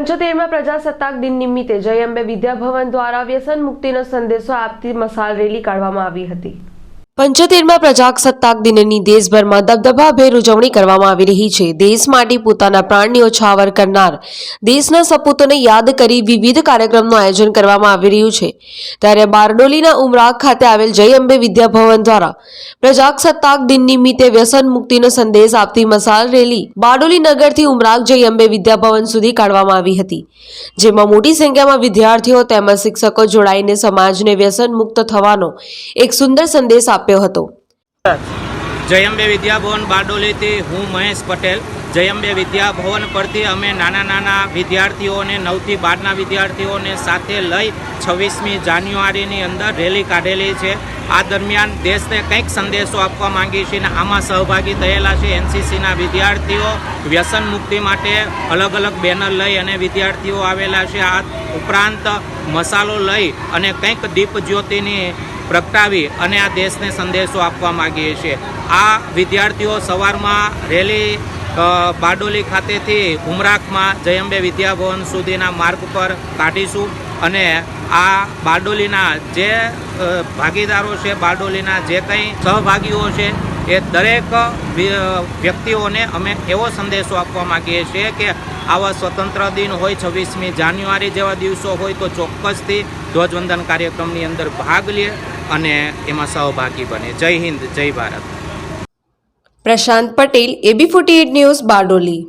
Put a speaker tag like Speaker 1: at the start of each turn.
Speaker 1: પંચોતેરમાં પ્રજાસત્તાક દિન નિમિત્તે જય અંબે વિદ્યાભવન દ્વારા વ્યસન મુક્તિનો સંદેશો આપતી મસાલ રેલી કાઢવામાં આવી હતી. પંચોતેરમાં પ્રજાસત્તાક દિનની દેશભરમાં દબદબાભેર ઉજવણી કરવામાં આવી રહી છે. દેશ માટે પોતાના પ્રાણ ન્યોછાવર કરનાર દેશના સપૂતોને યાદ કરી વિવિધ કાર્યક્રમનું આયોજન કરવામાં આવી રહ્યું છે. ત્યારે બારડોલીના ઉમરાગ ખાતે આવેલ જય અંબે વિદ્યાભવન દ્વારા પ્રજાસત્તાક દિન નિમિત્તે વ્યસન મુક્તિનો સંદેશ આપતી મસાલ રેલી બારડોલી નગરથી ઉમરાગ જય અંબે વિદ્યાભવન સુધી કાઢવામાં આવી હતી. જેમાં મોટી સંખ્યામાં વિદ્યાર્થીઓ તેમજ શિક્ષકો જોડાઈને સમાજને વ્યસન મુક્ત થવાનો એક સુંદર સંદેશ આપ્યો હતો.
Speaker 2: જયંબે વિદ્યાભવન બારડોલીથી હું મહેશ પટેલ. જયંબે વિદ્યાભવન પરથી અમે નાના નાના વિદ્યાર્થીઓને, નવથી બારના વિદ્યાર્થીઓને સાથે લઈ છવ્વીસમી જાન્યુઆરીની અંદર રેલી કાઢેલી છે. આ દરમિયાન દેશને કંઈક સંદેશો આપવા માંગીએ છીએ અને આમાં સહભાગી થયેલા છે એનસીસીના વિદ્યાર્થીઓ. વ્યસન મુક્તિ માટે અલગ અલગ બેનર લઈ અને વિદ્યાર્થીઓ આવેલા છે. આ ઉપરાંત મસાલો લઈ અને કંઈક દીપ જ્યોતિની પ્રગટાવી અને આ દેશને સંદેશો આપવા માગીએ છીએ. આ વિદ્યાર્થીઓ સવારમાં રેલી બારડોલી ખાતેથી ઉમરાખમાં જયંબે વિદ્યાભવન સુધીના માર્ગ પર કાઢીશું અને આ બારડોલીના જે ભાગીદારો છે, બારડોલીના જે કંઈ સહભાગીઓ છે, એ દરેક વ્યક્તિઓને અમે એવો સંદેશો આપવા માગીએ છીએ કે આવા સ્વતંત્ર દિન હોય છવ્વીસમી જાન્યુઆરી જેવા દિવસો હોય તો ચોક્કસથી ધ્વજવંદન કાર્યક્રમની અંદર ભાગ લે અને એમાં સહભાગી બને. જય હિન્દ, જય Bharat.
Speaker 1: Prashant Patel AB forty news Bardoli.